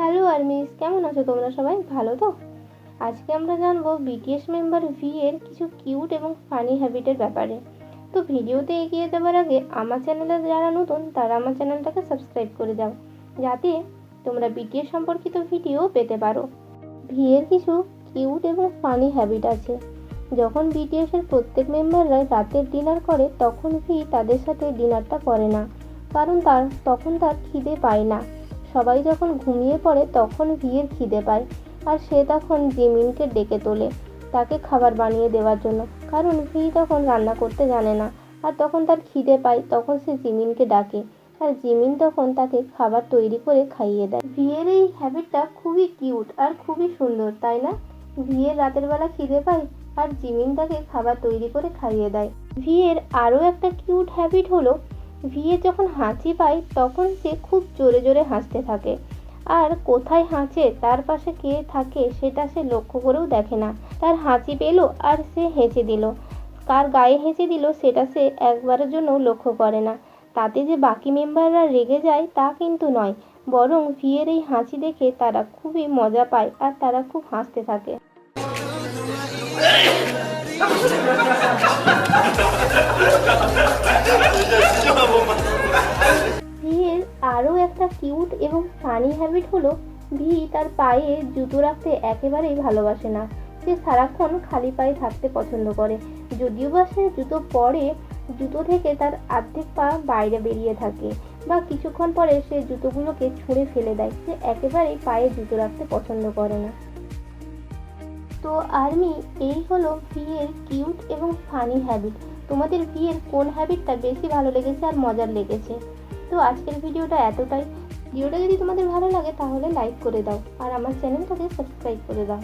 Hello armies, কেমন আছো তোমরা সবাই? ভালো তো? আজকে আমরা জানব বিটিএস মেম্বার ভি এর কিছু কিউট এবং ফানি হ্যাবিটের ব্যাপারে। তো ভিডিওতে এগিয়ে যাওয়ার আগে আমার চ্যানেলে যারা নতুন, তারা আমার চ্যানেলটাকে সাবস্ক্রাইব করে দাও। যাতে তোমরা বিটিএস সম্পর্কিত ভিডিও পেতে পারো। ভি এর কিছু কিউট এবং ফানি হ্যাবিট আছে। যখন বিটিএস এর প্রত্যেক মেম্বাররা রাতের ডিনার করে, তখন ভি তাদের সাথে ডিনারটা করে না। কারণ তার, তখন তার খিদে পায় না। সবাই যখন ঘুমিয়ে পড়ে তখন ভিয়ের খিদে পায় আর সে তখন জিমিনকে ডেকে তোলে তাকে খাবার বানিয়ে দেওয়ার জন্য। কারণ ভি তখন রান্না করতে জানে না। আর তখন তার খিদে পায়, তখন সে জিমিনকে ডাকে। আর জিমিন তখন তাকে খাবার তৈরি করে খাইয়ে দেয়। ভিয়ের এই হ্যাবিটটা খুবই কিউট আর খুবই সুন্দর, তাই না? ভিয়ের রাতের বেলা খিদে পায় আর জিমিন তাকে খাবার তৈরি করে খাইয়ে দেয়। ভিয়ের আরও একটা কিউট হ্যাবিট হলো ভিয়ে যখন হাঁচি পায়, তখন সে খুব জোরে জোরে হাসতে থাকে। আর কোথায় হাঁচে, তার পাশে কে থাকে, সেটা সে লক্ষ্য করেও দেখে না। তার হাঁচি পেল আর সে হেঁচে দিল। কার গায়ে হেঁচে দিল, সেটা সে একবারের জন্য লক্ষ্য করে না। তাতে যে বাকি মেম্বাররা রেগে যায়, তা কিন্তু নয়। বরং ভিয়ের এই হাঁচি দেখে তারা খুবই মজা পায় আর তারা খুব হাসতে থাকে। কিউট এবং ফানি হ্যাবিট হলো, ভি তার পায়ে জুতো রাখতে একেবারেই ভালোবাসে না। সে সারাক্ষণ খালি পায়ে থাকতে পছন্দ করে। যদিও বা সে জুতো পরে, জুতো থেকে তার আর্ধেক পা বাইরে বেরিয়ে থাকে বা কিছুক্ষণ পরে সে জুতোগুলোকে ছুঁড়ে ফেলে দেয়। সে একেবারেই পায়ে জুতো রাখতে পছন্দ করে না। তো আর্মি, এই হলো ভিয়ের কিউট এবং ফানি হ্যাবিট তোমাদের ভিয়ের কোন হ্যাবিটটা বেশি ভালো লেগেছে আর মজার লেগেছে? তো আজকের ভিডিওটা এতটাই। ভিডিওটা যদি তোমাদের ভালো লাগে তাহলে লাইক করে দাও আর আমার চ্যানেলটাকে সাবস্ক্রাইব করে দাও।